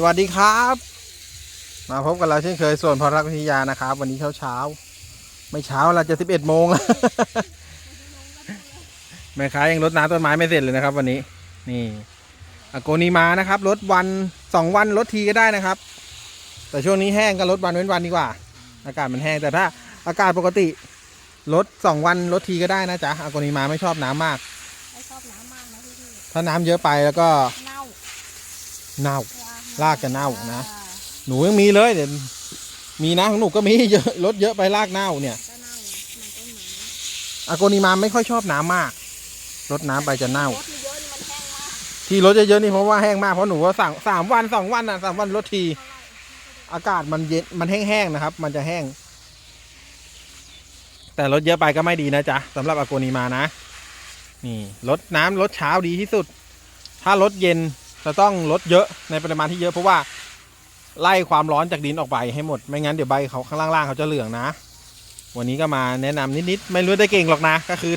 สวัสดีครับ มาพบกันเราเช่นเคยส่วนพรักวิทยานะครับ วันนี้เช้าเช้าๆไม่เช้าเราจะสิบเอ็ดโมงแม่ค้ายังรดน้ำต้นไม้ไม่เสร็จเลยนะครับ วันนี้ นี่อาโกนีมานะครับรดวันสองวันรดทีก็ได้นะครับ แต่ช่วงนี้แห้งก็รดวันเว้นวันดีกว่า อากาศมันแห้งแต่ถ้า อากาศปกติรดสองวันรดทีก็ได้นะจ๊ะอาโกนีมาไม่ชอบน้ำมากไม่ชอบน้ำมากนะพี่พี่ถ้าน้ำเยอะไปแล้วก็เน่าเน่า ลากจะเน่านะ หนูยังมีเลยเดี๋ยวมีนะของหนูก็มีเยอะรถเยอะไปลากเน่าเนี่ยจะเน่าเหมือนต้นไม้อาโกนิมาไม่ค่อยชอบน้ำมากรดน้ำไปจะเน่า รถเยอะๆนี่มันแห้งมากที่รถเยอะๆนี่เพราะว่าแห้งมากเพราะหนูว่าสั่งสามวันสองวันอะสามวันรถทีเท่าไหร่อากาศมันเย็นมันแห้งๆนะครับ มันจะแห้ง แต่รถเยอะไปก็ไม่ดีนะจ๊ะสำหรับอาโกนิมานะ นี่รดน้ำรดเช้าดีที่สุด ถ้ารถเย็น จะต้องลดเยอะในปริมาณที่เยอะเพราะว่าไล่ความร้อนจากดินออกไปให้หมด ไม่งั้นเดี๋ยวใบเขาข้างล่างๆเขาจะเหลืองนะ วันนี้ก็มาแนะนำนิดๆไม่รู้ได้เก่งหรอกนะก็คือ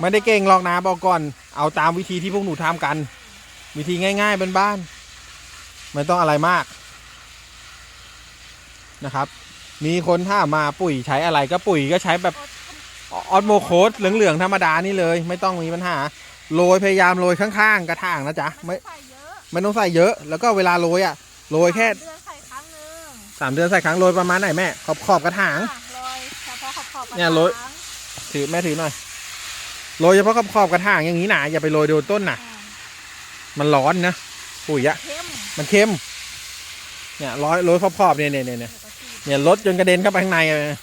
ไม่ได้เก่งหรอกนะบอกก่อน เอาตามวิธีที่พวกหนูทำกัน วิธีง่ายๆเป็นบ้านไม่ต้องอะไรมากนะครับ มีคนถ้ามมาปุ๋ยใช้อะไรก็ปุ๋ยก็ใช้แบบออสโมโคสเหลืองๆธรรมดานี่เลย ไม่ต้องมีปัญหา โรยพยายามโรยข้างๆ กระถางนะจ๊ะไม่ไม่ใส่เยอะไม่ต้องใส่เยอะ แล้วก็เวลาโรยอะโรยแค่เดือนใส่ครั้งหนึ่งสามเดือนใส่ครั้งโรยประมาณไหนแม่ขอบขอบกระถางอะโรยเฉพาะขอบขอบเนี่ยโรยถือแม่ถือหน่อยโรยเฉพาะขอบขอบกระถางอย่างนี้นะอย่าไปโรยโดนต้นนะมันร้อนนะปุ๋ยอะเข้มมันเค็มเนี่ยร้อยโรยขอบขอบเนี่ยเนี่ยเนี่ยเนี่ยเนี่ยลดจนกระเด็นเข้าไปข้างในเลย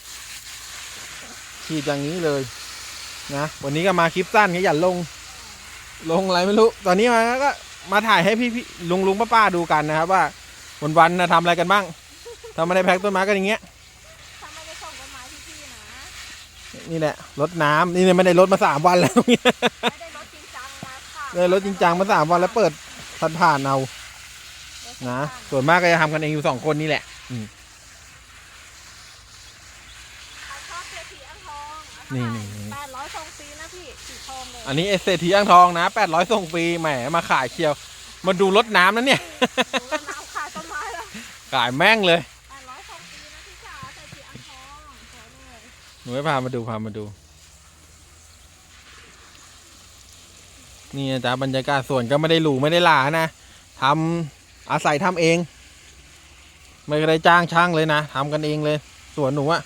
ฉีดอย่างนี้เลยนะวันนี้ก็มาคลิปสั้นก็อย่าลง ลงอะไรไม่รู้ ตอนนี้มาก็มาถ่ายให้พี่พี่ลุงลุงป้าป้าดูกันนะครับ ว่าวันวันๆนะทำอะไรกันบ้างถ้าไม่ได้แพ็กต้นไม้ก็อย่างเงี้ยถ้าไม่ได้ส่งต้นไม้พี่ๆนะ นี่แหละรดน้ำนี่เนี่ยไม่ได้รดมาสามวันแล้วเนี่ยไม่ได้รถจริงจังนะค่ะเลยรถจริงจังมาสามวันแล้วเปิดผ่านผ่านๆเอารถจริงนะจังส่วนมากก็จะทำกันเองอยู่สองคนนี่แหละใครชอบเศรษฐีอ่างทอง นี่นี่นี่แปดร้อยทรงฟรีนะพี่สีทองเลยอันนี้เอสเตทีอ่างทองนะแปดร้อยส่งฟรีแหมมาขายเชียว มาดูรถน้ำนะเนี่ย ดูแล้วน้ำขายต้นไม้แล้วขายแม่งเลย แปดร้อยทรงฟรีนะพี่จ๋าเศรษฐีอ่างทองสวยเลยหนูให้พามาดูพามาดู นี่นะจ๊ะบรรยากาศสวนก็ไม่ได้หรูไม่ได้หลานะทำอาศัยทำเอง ไม่ได้จ้างช่างเลยนะทำกันเองเลยสวนหนูอะ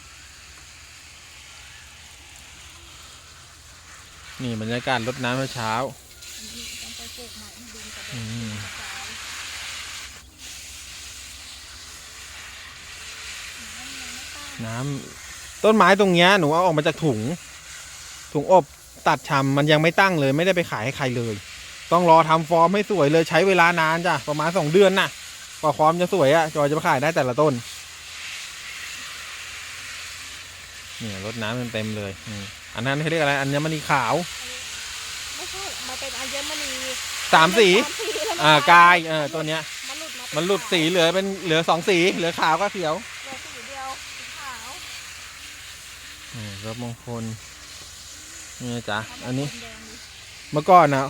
นี่บรรยากาศรดน้ำเช้าต้องไปปลูกใหม่ให้ดินจะๆอืมน้ำต้นไม้ตรงเนี้ยหนูเอาออกมาจากถุง ถุงอบตัดชำมันยังไม่ตั้งเลย ไม่ได้ไปขายให้ใครเลย ต้องรอทำฟอร์มให้สวยเลยใช้เวลานานจ้ะประมาณสองเดือนน่ะกว่าฟอร์มจะสวยอะ่ะจอยจะไปขายได้แต่ละต้น เนี่ยรดน้ำเต็มเลยอืม อันนั้นเขาเรียกอะไรอัญมณีขาวไม่ใช่มันเป็นอัญมณีสามสีสามสีแล้วอ่ากายเออตัวเนี้ย มันหลุดมามันหลุดสีเหลือเป็นเหลือสองสีเหลือขาวกับเขียวเหลือสีเดียวสีขาวอืมรถมงคลนี่นะจ๊ะอันนี้แดงดิเมื่อก่อนนะ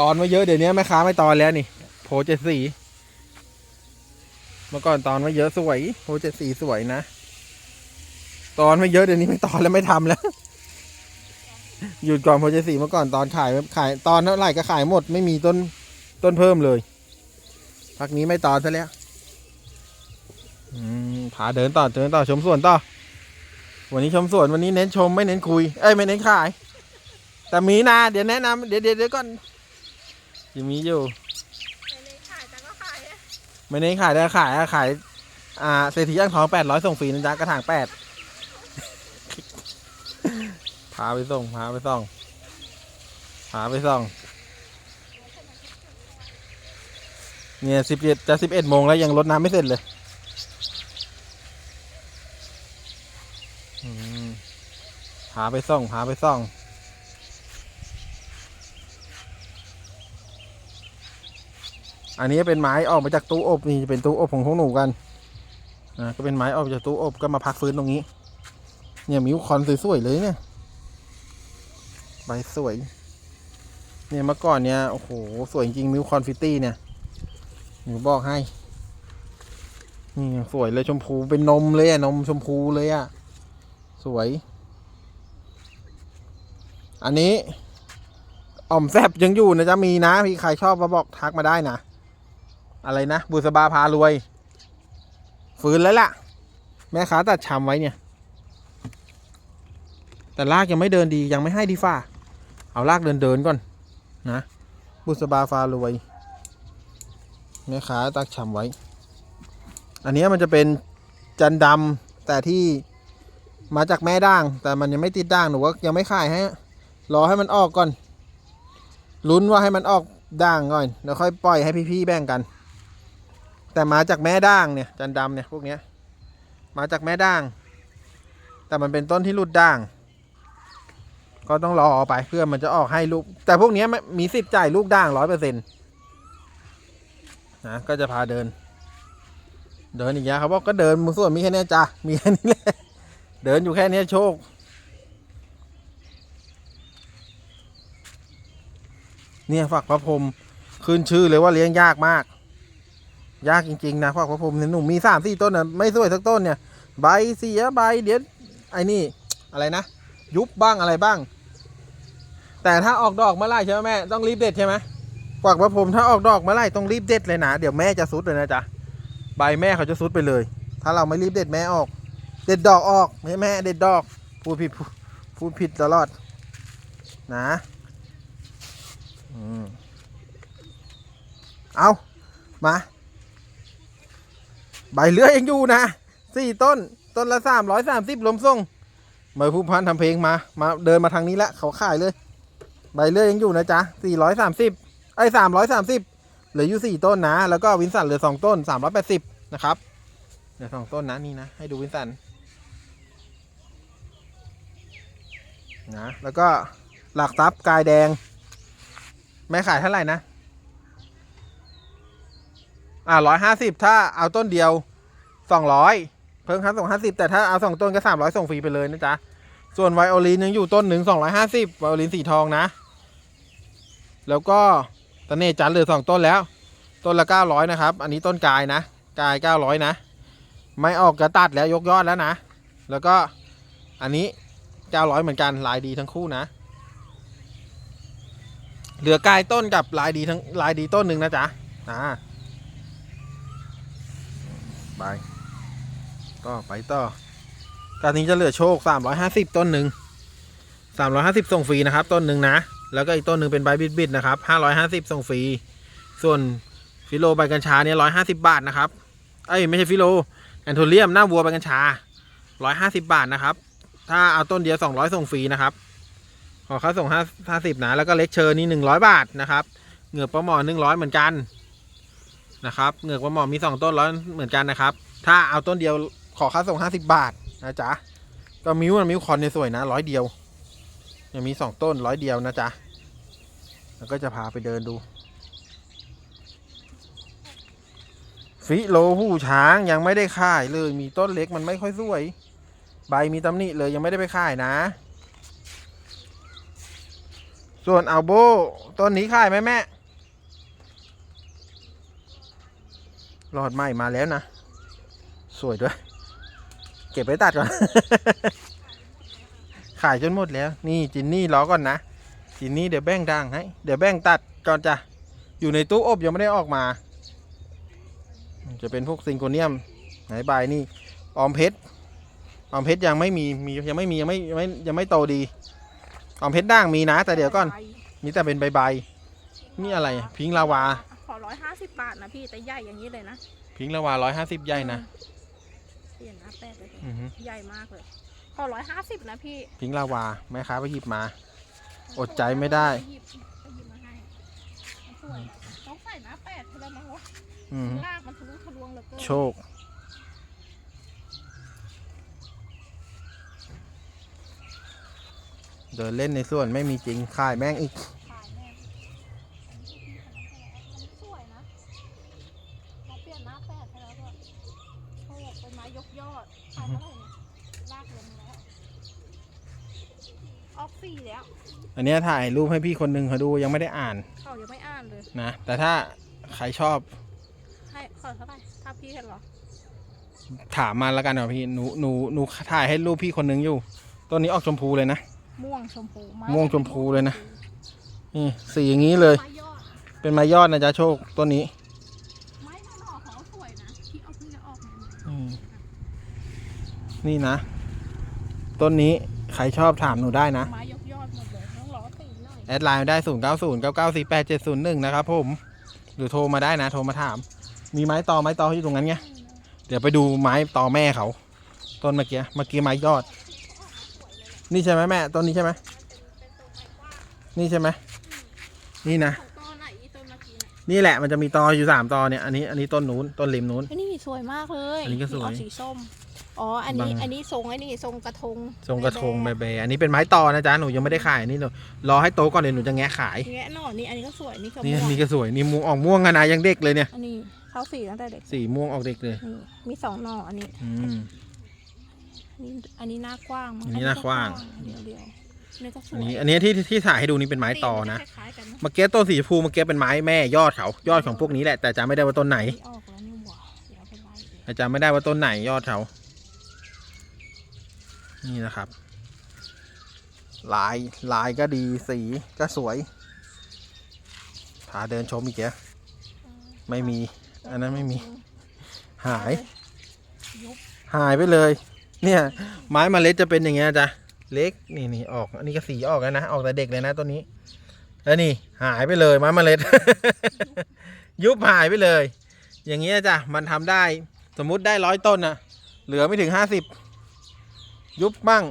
ตอนมาเยอะเดี๋ยวนี้แม่ค้าไม่ตอนแล้วนี่ โพเจ็ดสีเมื่อก่อนตอนมาเยอะสวย โพเจ็ดสีสวยนะ ตอนไม่เยอะเดี๋ยวนี้ไม่ตอนแล้วไม่ทำแล้ว หยุดก่อนโพเจ็ดสีเมื่อก่อนตอนขายขายตอนเท่าไหร่ก็ขายหมดไม่มีต้นต้นเพิ่มเลยพักนี้ไม่ตอนซะแล้วอืมพาเดินต่อเดินต่อชมสวนต่อวันนี้ชมสวนวันนี้เน้นชมไม่เน้นคุยเอ้ยไม่เน้นขาย แต่มีนะเดี๋ยวแนะนำเดี๋ยวเดี๋ยวเดี๋ยวก่อนยังมีอยู่ไปเลยขายแต่ก็ขายอะไม่ได้ขายได้ขายอะขายอ่าเศรษฐีอ่างทองแปดร้อยส่งฟรีนะจ๊ะกระถางแปด พาไปส่งพาไปส่องพาไปส่อง เนี่ยสิบเอ็ดจะสิบเอ็ดโมงแล้วยังรดน้ำไม่เสร็จเลยอืมพาไปส่องพาไปส่อง อันนี้เป็นไม้ออกมาจากตู้อบนี่จะเป็นตู้อบของพวกหนูกันอ่าก็เป็นไม้ออกจากตู้อบก็มาพักฟื้นตรงนี้ เนี่ยมิวคอนสวยๆเลยเนี่ย ใบสวย เนี่ยเมื่อก่อนเนี่ยโอ้โหสวยจริงมิวคอนฟิตี้เนี่ยหนูบอกให้ นี่สวยเลยชมพูเป็นนมเลยอะนมชมพูเลยอะสวย อันนี้อ่อมแซบยังอยู่นะจ๊ะมีนะพี่ใครชอบมาบอกทักมาได้นะอะไรนะบุษบาพารวย ฟื้นแล้วล่ะ แม่ค้าตัดชำไว้เนี่ย แต่ลากยังไม่เดินดียังไม่ให้ดีฟ้า เอาลากเดินเดินก่อนนะ บุษบาฟารวยแม่ค้าตักชำไว้ อันนี้มันจะเป็นจันดำแต่ที่มาจากแม่ด่าง แต่มันยังไม่ติดด่างหนูว่ายังไม่ขายให้รอให้มันออกก่อนลุ้นว่าให้มันออกด่างก่อนแล้วค่อยปล่อยให้พี่ๆแบ่งกัน แต่มาจากแม่ด่างเนี่ยจันดำเนี่ยพวกเนี้ยมาจากแม่ด่าง แต่มันเป็นต้นที่หลุดด่าง ก็ต้องรอไปเพื่อมันจะออกให้ลูก แต่พวกนี้มีสิทธิ์จ่ายลูกด่างร้อยเปอร์เซ็นต์นะก็จะพาเดิน เดินอย่างเงี้ยเขาบอกก็เดินมือส่วนมีแค่นี้จ้ะมีแค่นี้แหละเดินอยู่แค่นี้โชค เนี่ยฝักพระพรมขึ้นชื่อเลยว่าเลี้ยงยากมาก ยากจริงๆนะฝักพระพรมเนี่ยหนุ่มมีสามสี่ต้นนะไม่สวยสักต้นเนี่ย ใบเสียใบเดี๋ยวไอ้นี่อะไรนะ ยุบบ้างอะไรบ้าง แต่ถ้าออกดอกเมื่อไหรใช่ไหมแม่ต้องรีบเด็ดใช่ไหมฝักพระพรมถ้าออกดอกเมื่อไหรต้องรีบเด็ดเลยนะเดี๋ยวแม่จะซุดเลยนะจ๊ะใบแม่เขาจะซุดไปเลย ถ้าเราไม่รีบเด็ดแม่ออก เด็ดดอกออกไม่แม่เด็ดดอกพูดผิดพูดผิดตลอด นะอเอามา ใบเลือยยังอยู่นะสี่ต้น ต้นละสามร้อยสามสิบลมส่งเมย์ผู้พันทำเพลงมา มาเดินมาทางนี้ละเขาขายเลย ใบเลือยยังอยู่นะจ๊ะสี่ร้อยสามสิบไอ้สามร้อยสามสิบเหลืออยู่สี่ต้นนะ แล้วก็วินสันเหลือสองต้นสามร้อยแปดสิบนะครับเหลือสองต้นนะนี่นะ ให้ดูวินสันนะแล้วก็หลักทรัพย์กายแดงแม่ขายเท่าไหร่นะ อ่าร้อยห้าสิบถ้าเอาต้นเดียวสองร้อยเพิ่มค่าส่งห้าสิบแต่ถ้าเอาสองต้นก็สามร้อยส่งฟรีไปเลยนะจ๊ะ ส่วนไวโอลินยังอยู่ต้นหนึ่งสองร้อยห้าสิบไวโอลินสีทองนะ แล้วก็ตะเนจันเหลือสองต้นแล้ว ต้นละเก้าร้อยนะครับ อันนี้ต้นกายนะ กายเก้าร้อยนะ ไม่ออกกระตัดแล้วยกยอดแล้วนะ แล้วก็อันนี้เก้าร้อยเหมือนกันลายดีทั้งคู่นะ เหลือกายต้นกับลายดีทั้งลายดีต้นหนึ่งนะจ๊ะ อ่าไปต่อไปต่อ การนี้จะเหลือโชค 350 ต้นหนึ่ง350 ส่งฟรีนะครับ ต้นหนึ่งนะ แล้วก็อีกต้นหนึ่งเป็นใบบิดบิดนะครับ 550 ส่งฟรี ส่วนฟิโลใบกัญชาเนี่ย150 บาทนะครับ เอ้ยไม่ใช่ฟิโลแอนโทเรียมหน้าวัวใบกัญชา 150 บาทนะครับ ถ้าเอาต้นเดียว 200 ส่งฟรีนะครับ ขอค่าส่ง50นะ แล้วก็เล็กเชอร์นี่100 บาทนะครับ เหงือกปลาหมอ100 เหมือนกันนะครับ เหงือกปลาหมอมีสองต้นร้อยเหมือนกันนะครับ ถ้าเอาต้นเดียวขอค่าส่งห้าสิบบาท นะจ๊ะก็มิวมันมิวคอนเนี่ยสวยนะร้อยเดียวยังมีสองต้นร้อยเดียวนะจ๊ะแล้วก็จะพาไปเดินดู ฟิโลผู้ช้างยังไม่ได้ค่ายเลย มีต้นเล็กมันไม่ค่อยสวย ใบมีตำหนิเลยยังไม่ได้ไปค่ายนะ ส่วนอัลโบต้นนี้ค่ายไหมแม่หลอดใหม่มาแล้วนะ สวยด้วย ก็บไปตัดก่อน ขายจนหมดแล้ว นี่จินนี่รอก่อนนะ จินนี่เดี๋ยวแบ่งดังให้ เดี๋ยวแบ่งตัดก่อนจ้ะ อยู่ในตู้อบยังไม่ได้ออกมา จะเป็นพวกซิงโคเนียมไหนใบนี่ ออมเพชร ออมเพชรยังไม่มี มียังไม่มียังไม่ยังไม่ยังไม่โตดี ออมเพชรด่างมีนะ แต่เดี๋ยวก่อน มีแต่เป็นใบใบๆนี่อะไร พิงค์ลาวา ขอร้อยห้าสิบบาทนะพี่แต่ใหญ่อย่างนี้เลยนะ พิงค์ลาวาร้อยห้าสิบใหญ่นะเปลี่ยนหน้า แปดเลยอือฮึใหญ่มากเลยขอร้อยห้าสิบนะพี่พิงค์ลาวาแม่ค้าไปหยิบมา อดใจไม่ได้ ปหยิบไปหยิบมาให้สวยต้องใส่หน้าแปดเท่านั้นมั้งวะอือฮึลากมันทะลุทะลวงเหลือเกินโชค เดินเล่นในส่วนไม่มีจริงขายแม่งอีก ขายแม่อันนี้สวยนะเราเปลี่ยนหน้าแปดให้แล้วด้วยโชคเป็นไม้ยกยอดขายเท่าไหร่เนี่ยลากลงแล้ว ออกสี่แล้ว อั นเนี้ยถ่ายรูปให้พี่คนหนึ่งเขาดูยังไม่ได้อ่าน เขายังไม่อ่านเลย นะ แต่ถ้าใครชอบขอเท่าไหร่ถ้าพี่เห็นเหรอ ถามมาแล้วกันเนาะพี่หนูหนูหนูถ่ายให้รูปพี่คนนึงอยู่ต้นนี้ออกชมพูเลยนะ ม่วงชมพูไม่วงชมพูเลยนะ นี่สีอย่างนี้เลย ไม้ยอดเป็นไม้ยอดนะจ๊ะโชคต้นนี้ไม้หน่อเขาสวยนะ ที่เอาเพิ่งจะออกเนี่ยอืมนี่นะ ต้นนี้ใครชอบถามหนูได้นะ ไม้ยกยอดหม แอดไลน์มาได้ 0 9 0 9 9 4 8 7 0 1 นะครับผม หรือโทรมาได้นะ โทรมาถาม มีไม้ตอไม้ตออยู่ตรงนั้นไง เดี๋ยวไปดูไม้ตอแม่เขา ต้นเมื่อกี้ เมื่อกี้ไม้ยอด นี่ใช่ไหมแม่ ต้นนี้ใช่ไหม นี่ใช่ไหม นี่นะของต้นไหนอีต้นเมื่อกี้น่ะนี่แหละมันจะมีตออยู่สามตอเนี่ย อันนี้ อันนี้ต้นนู้น ต้นริมนู้นเฮ้ยนี่สวยมากเลยอันนี้ก็สวยออกสีส้ม อ๋อ อันนี้ บาง อันนี้ทรงไอ้นี่ทรงกระทงทรงกระทงแบเบๆอันนี้เป็นไม้ตอนะจ๊ะหนูยังไม่ได้ขายนี่หนูรอให้โตก่อนเดี๋ยวหนูจะแงะขายบแงะหน่อนี่อันนี้ก็สวยนี่ก็นี่ม่วงนี่ก็สวยนี่ม่วงออกม่วงกันนะยังเด็กเลยเนี่ยอันนี้เข้าสีตั้งแต่เด็กสีม่วงออกเด็กเลย นี่มีสองหน่ออันนี้ อืม อันนี้อันนี้หน้ากว้างมั้อันนี้หน้ากว้างเดียวเดียวๆนี่ก็สอัวนยนี้อันนี้ที่ที่ถ่ายให้ดูนี่เป็นไม้ตอนะสีมัจคล้ายๆกันนะเมื่อกี้ต้นสีชมพูเมื่อกี้เป็นไม้แม่ยอดเขายอดของพวกนี้แหละแต่จำไม่ได้ว่าต้นไหน นี่ออกแล้วนี่หว่าเดี๋ยวเอาไปไล่ดูแต่จำไม่ได้ว่าต้นไหนยอดเขา นี่นะครับ ลายลายก็ดีสีก็สวยพาเดินชมอีกแกไม่มี อันนั้นไม่มี หาย หายไปเลย เนี่ย ไม้เมล็ดจะเป็นอย่างเงี้ยจ้ะเล็กนี่นี่ออก อันนี้ก็สีออกแล้วนะ ออกแต่เด็กเลยนะต้นนี้ แล้วนี่ หายไปเลยไม้เมล็ด ยุบหายไปเลย อย่างเงี้ยจ้ะมันทำได้ สมมุติได้ร้อยต้นนะเหลือไม่ถึงห้าสิบ ยุบบ้าง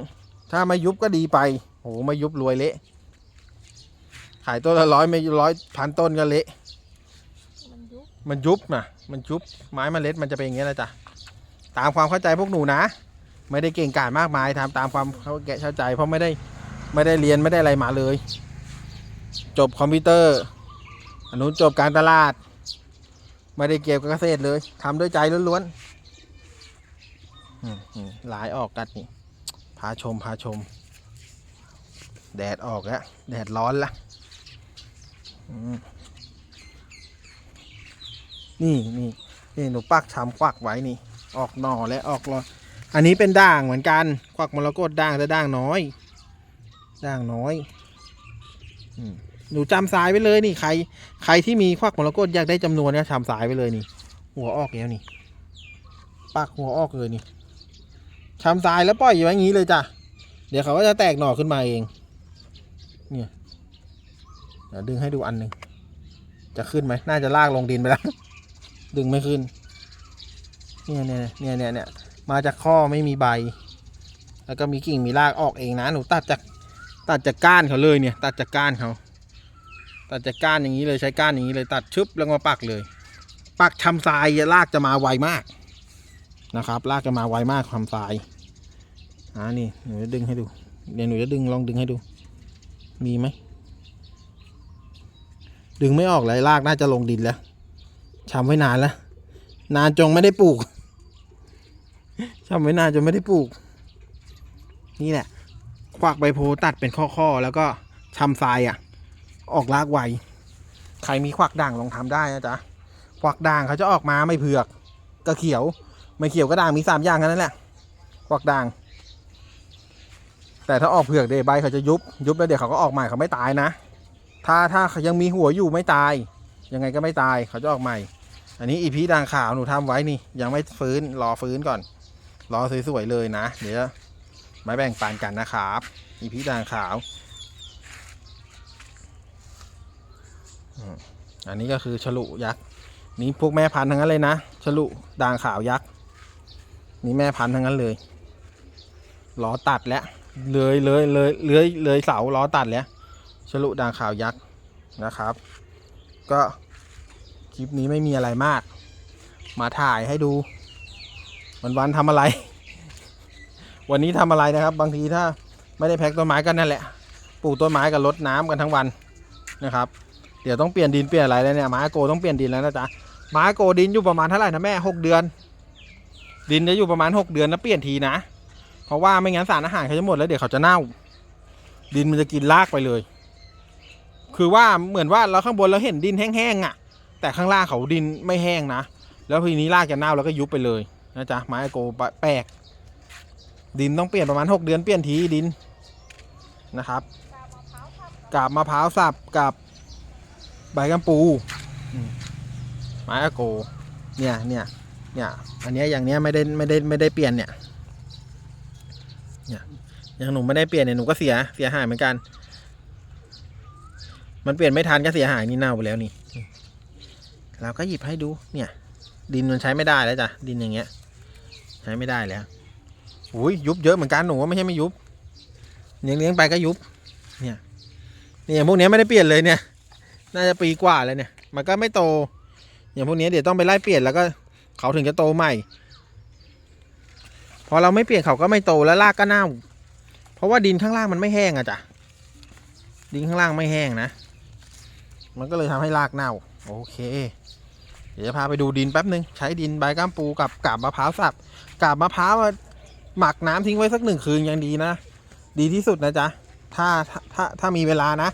ถ้าไม่ยุบก็ดีไปโหไม่ยุบรวยเละขายต้นละร้อยไม่ร้อยพันต้นก็เละมันยุบมันยุบนะมันยุบไม้เมล็ดมันจะเป็นอย่างเงี้ยแหละจ้ะตามความเข้าใจพวกหนูนะ ไม่ได้เก่งกาจมากมายทำตามความเขาแกะเข้าใจ เพราะไม่ได้ไม่ได้เรียนไม่ได้อะไรมาเลย จบคอมพิวเตอร์อนุจบการตลาด ไม่ได้เกี่ยวกับเกษตรเลยทำด้วยใจล้วนๆหลายออกกัดนี่ พาชมพาชม แดดออกแล้วแดดร้อนละนี่นี่นี่หนูปักชำควักไว้นี่ ออกหน่อและออกรออันนี้เป็นด่างเหมือนกัน ควักมรกตด่างแต่ด่างน้อย ด่างน้อยหนูจำสายไปเลยนี่ใคร ใครที่มีควักมรกตอยากได้จำนวนเนี่ยจำสายไปเลยนี่ หัวออกแล้วนี่ปักหัวออกเลยนี่ ชำสายแล้วปล่อยอยู่อย่างนี้เลยจ้ะ เดี๋ยวเขาก็จะแตกหน่อขึ้นมาเอง เนี่ยเดี๋ยวดึงให้ดูอันหนึ่ง จะขึ้นไหม น่าจะลากลงดินไปแล้ว ดึงไม่ขึ้น เนี่ยเนี่ยเนี่ยเนี่ยเนี่ย มาจากข้อไม่มีใบ แล้วก็มีกิ่งมีรากออกเองนะ หนูตัดจากตัดจากก้านเขาเลยเนี่ย ตัดจากก้านเขา ตัดจากก้านอย่างนี้เลยใช้ก้านอย่างนี้เลยตัดชึบแล้วมาปักเลย ปักชำทรายรากจะมาไวมากนะครับ รากจะมาไวมากชำทราย อ่านี่หนูจะดึงให้ดู เดี๋ยวหนูจะดึงลองดึงให้ดู มีไหม ดึงไม่ออกเลยรากน่าจะลงดินแล้วชำไว้นานแล้ว นานจงไม่ได้ปลูกชำไว้นานจนไม่ได้ปลูก นี่แหละ ควักใบโพตัดเป็นข้อๆแล้วก็ชำทรายอะ ออกรากไวใครมีควักด่างลองทำได้นะจ๊ะควักด่างเขาจะออกมาไม่เผือกก็เขียว ไม่เขียวก็ด่างมีสามอย่างแค่นั้นแหละควักด่าง แต่ถ้าออกเผือกเดใบเขาจะยุบ ยุบแล้วเดี๋ยวเขาก็ออกใหม่เขาไม่ตายนะ ถ้าถ้ายังมีหัวอยู่ไม่ตาย ยังไงก็ไม่ตายเขาจะออกใหม่ อันนี้อีพีด่างขาวหนูทำไว้นี่ ยังไม่ฟื้นรอฟื้นก่อน รอสวยๆเลยนะ เดี๋ยวมาแบ่งปันกันนะครับอีพีด่างขาว อันนี้ก็คือฉลุยักษ์นี่พวกแม่พันธุ์ทั้งนั้นเลยนะฉลุด่างขาวยักษ์นี่แม่พันธุ์ทั้งนั้นเลยล้อตัดแล้ว เลยเลยเลยเลยเลยเสาล้อตัดแล้วฉลุด่างขาวยักษ์นะครับ ก็คลิปนี้ไม่มีอะไรมาก มาถ่ายให้ดู วันวันทำอะไร วันนี้ทำอะไรนะครับ บางทีถ้าไม่ได้แพ็กต้นไม้ก็นั่นแหละ ปลูกต้นไม้กับรดน้ำกันทั้งวันนะครับ เดี๋ยวต้องเปลี่ยนดินเปลี่ยนอะไรแล้วเนี่ยม้าโกต้องเปลี่ยนดินแล้วนะจ๊ะม้าโกดินอยู่ประมาณเท่าไหร่นะแม่หกเดือน ดินจะอยู่ประมาณหกเดือนนะเปลี่ยนทีนะ เพราะว่าไม่งั้นสารอาหารเขาจะหมดแล้วเดี๋ยวเขาจะเน่า ดินมันจะกินรากไปเลย คือว่าเหมือนว่าเราข้างบนเราเห็นดินแห้งๆอะ แต่ข้างล่างเขาดินไม่แห้งนะแล้วทีนี้รากจะเน่าแล้วก็ยุบไปเลยนะจ๊ะไม้อโกแปลกดินต้องเปลี่ยนประมาณ 6 เดือนเปลี่ยนทีดินนะครับกับมะพร้าวสับกับใบกัมปูไม้อโกเนี่ยเนี่ยเนี่ยอันนี้อย่างเนี้ยไม่ได้ไม่ได้ไม่ได้เปลี่ยนเนี่ย อย่างหนูไม่ได้เปลี่ยนเนี่ยหนูก็เสียเสียหายเหมือนกัน มันเปลี่ยนไม่ทันก็เสียหายนี่เน่าไปแล้วนี่ เราก็หยิบให้ดูเนี่ย ดินมันใช้ไม่ได้แล้วจ้ะดินอย่างเงี้ย ใช้ไม่ได้แล้วอุ้ยยุบเยอะเหมือนกันหนูว่าไม่ใช่ไม่ยุบเลี้ยงเลี้ยงไปก็ยุบ เนี่ยเนี่ยพวกนี้ไม่ได้เปลี่ยนเลยเนี่ย น่าจะปีกว่าแล้วเนี่ย มันก็ไม่โต อย่างพวกนี้เดี๋ยวต้องไปไล่เปลี่ยนแล้วก็เขาถึงจะโตใหม่ พอเราไม่เปลี่ยนเขาก็ไม่โตแล้วรากก็เน่า เพราะว่าดินข้างล่างมันไม่แห้งอะจ้ะ ดินข้างล่างไม่แห้งนะ มันก็เลยทำให้รากเน่า โอเค เดี๋ยวจะพาไปดูดินแป๊บหนึ่งใช้ดินใบก้ามปูกับกาบมะพร้าวสับกาบมะพร้าวหมักน้ำทิ้งไว้สักหนึ่งคืนยังดีนะ ดีที่สุดนะจ๊ะ ถ้าถ้าถ้าถามีเวลานะ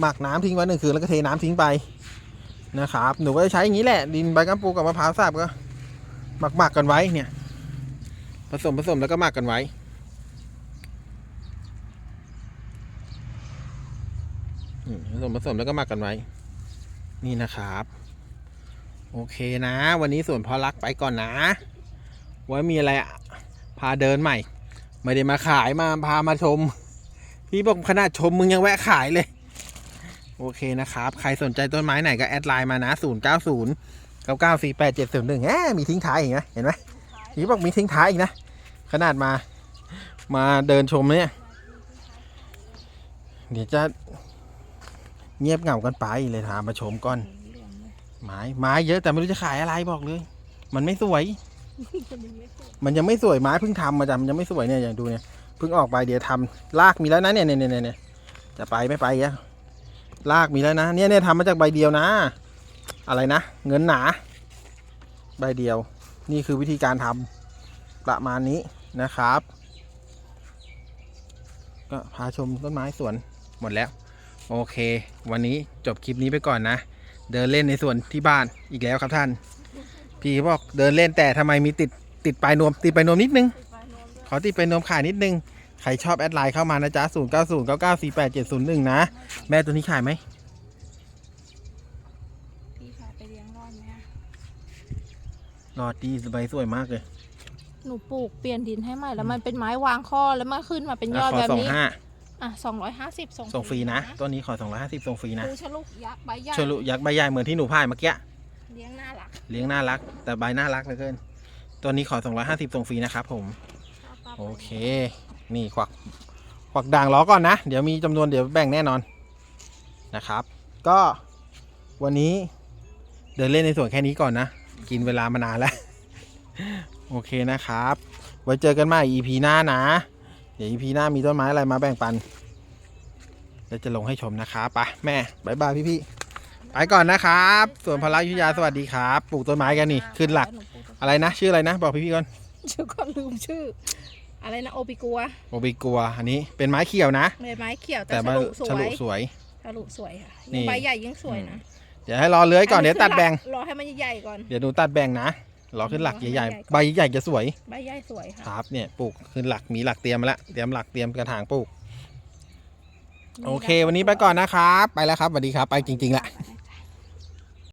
หมักน้ำทิ้งไว้หนึ่งคืนแล้วก็เทน้ำทิ้งไปนะครับ หนูก็จะใช้อย่างนี้แหละ ดินใบกัมปูกับมะพร้าวสับก็หมักหมักกันไว้เนี่ย ผสมผสมแล้วก็หมักกันไว้ ผสมผสมแล้วก็หมักกันไว้ นี่นะครับ โอเคนะ วันนี้ส่วนพอรักไปก่อนนะ ไว้มีอะไรอะพาเดินใหม่ ไม่ได้มาขายมาพามาชม พี่บอกขนาดชมมึงยังแวะขายเลย โอเคนะครับ ใครสนใจต้นไม้ไหนก็แอดไลน์มานะ 0 9 0 9 9 4 8 7 0 1แหมมีทิ้งท้ายอีกนะเห็นไหมพี่บอกมีทิ้งท้ายอีกนะ ขนาดมามาเดินชมเนี่ย เดี๋ยวจะ เงียบเหงากันไปเลยถามมาชมก่อนไม้ไม้เยอะแต่ไม่รู้จะขายอะไรบอกเลย มันไม่สวย มันยังไม่สวยไม้เพิ่งทำมาจ้ะมันยังไม่สวยเนี่ยอย่างดูเนี่ยเพิ่งออกไปเดี๋ยวทำรากมีแล้วนะเนี่ยเนี่ยเนี่ยเนี่ยจะไปไม่ไปอะรากมีแล้วนะเนี่ยเนี่ยทำมาจากใบเดียวนะ อะไรนะเงินหนา ใบเดียว นี่คือวิธีการทำประมาณนี้นะครับ ก็พาชมต้นไม้สวนหมดแล้ว โอเค วันนี้จบคลิปนี้ไปก่อนนะ เดินเล่นในสวนที่บ้านอีกแล้วครับท่าน พี่บอกเดินเล่นแต่ทำไมมีติดติดปลายนวม ติดปลายนวมนิดนึงติดไฟนวมด้วยขอติดปลายนวมขายนิดนึง ใครชอบแอดไลน์เข้ามานะจ๊ะ0 9 0 9 9 4 8 7 0 1 นะ แม่ตัวนี้ขายไหมพี่พาไปเลี้ยงรอดไหมอะรอดดีใบสวยมากเลยหนูปลูกเปลี่ยนดินให้ใหม่แล้วมันเป็นไม้วางข้อแล้วมันขึ้นมาเป็นยอดขอแบบสองนี้ห้า อะสองร้อยห้าสิบส่งส่งฟรีนะตัวนี้ขอ 250ส่งฟรีนะปูชะลุกยักษ์ใบใหญ่ชลุยักษ์ใบใหญ่เหมือนที่หนูพายเมื่อกี้เลี้ยงน่ารักเลี้ยงน่ารัก แต่ใบน่ารักเหลือเกินตัวนี้ขอ 250ส่งฟรีนะครับผมชอบปลาโอเค นี่ควักควักด่างล้อก่อนนะ เดี๋ยวมีจำนวนเดี๋ยวแบ่งแน่นอนนะครับ ก็วันนี้เดินเล่นในสวนแค่นี้ก่อนนะ กินเวลามานานแล้ว โอเคนะครับ ไว้เจอกันใหม่ EP หน้านะ เดี๋ยว EP หน้ามีต้นไม้อะไรมาแบ่งปันเดี๋ยวจะลงให้ชมนะครับไปแม่บายบายพี่ๆไปก่อนนะครับส่วนพลายุทธยาสวัสดีครับปลูกต้นไม้กันนี่ขึ้นหลักนูปลูต้นอะไรนะ ชื่ออะไรนะ บอกพี่ๆก่อนชื่อก็ลืมชื่อ อะไรนะโอปิกัวโอบิกัวอันนี้เป็นไม้เขียวนะใบไม้เขียวแต่แต่ฉมันลุสฉวลุยสวยฉลุสวยค่ะนี่ยิ่งใบใหญ่ยิ่งสวยนะเดี๋ยวให้รอเลื้อยก่อนเดี๋ยวตัดแบ่งรอให้มันใหญ่ๆก่อนเดี๋ยวหนูตัดแบ่งนะ รอขึ้นหลักรอให้ใหญ่ใหญ่ก่อนๆใบใหญ่จะสวย ใบใหญ่สวยคค่ะรับเนี่ยปลูกขึ้นหลักมีหลักเตรียมมาแล้วเตรียมหลักเตรียมกระถางปลูก โอเค วันนี้ไปก่อนนะครับ ไปแล้วครับสวัสดีครับ ไปจริงๆละไป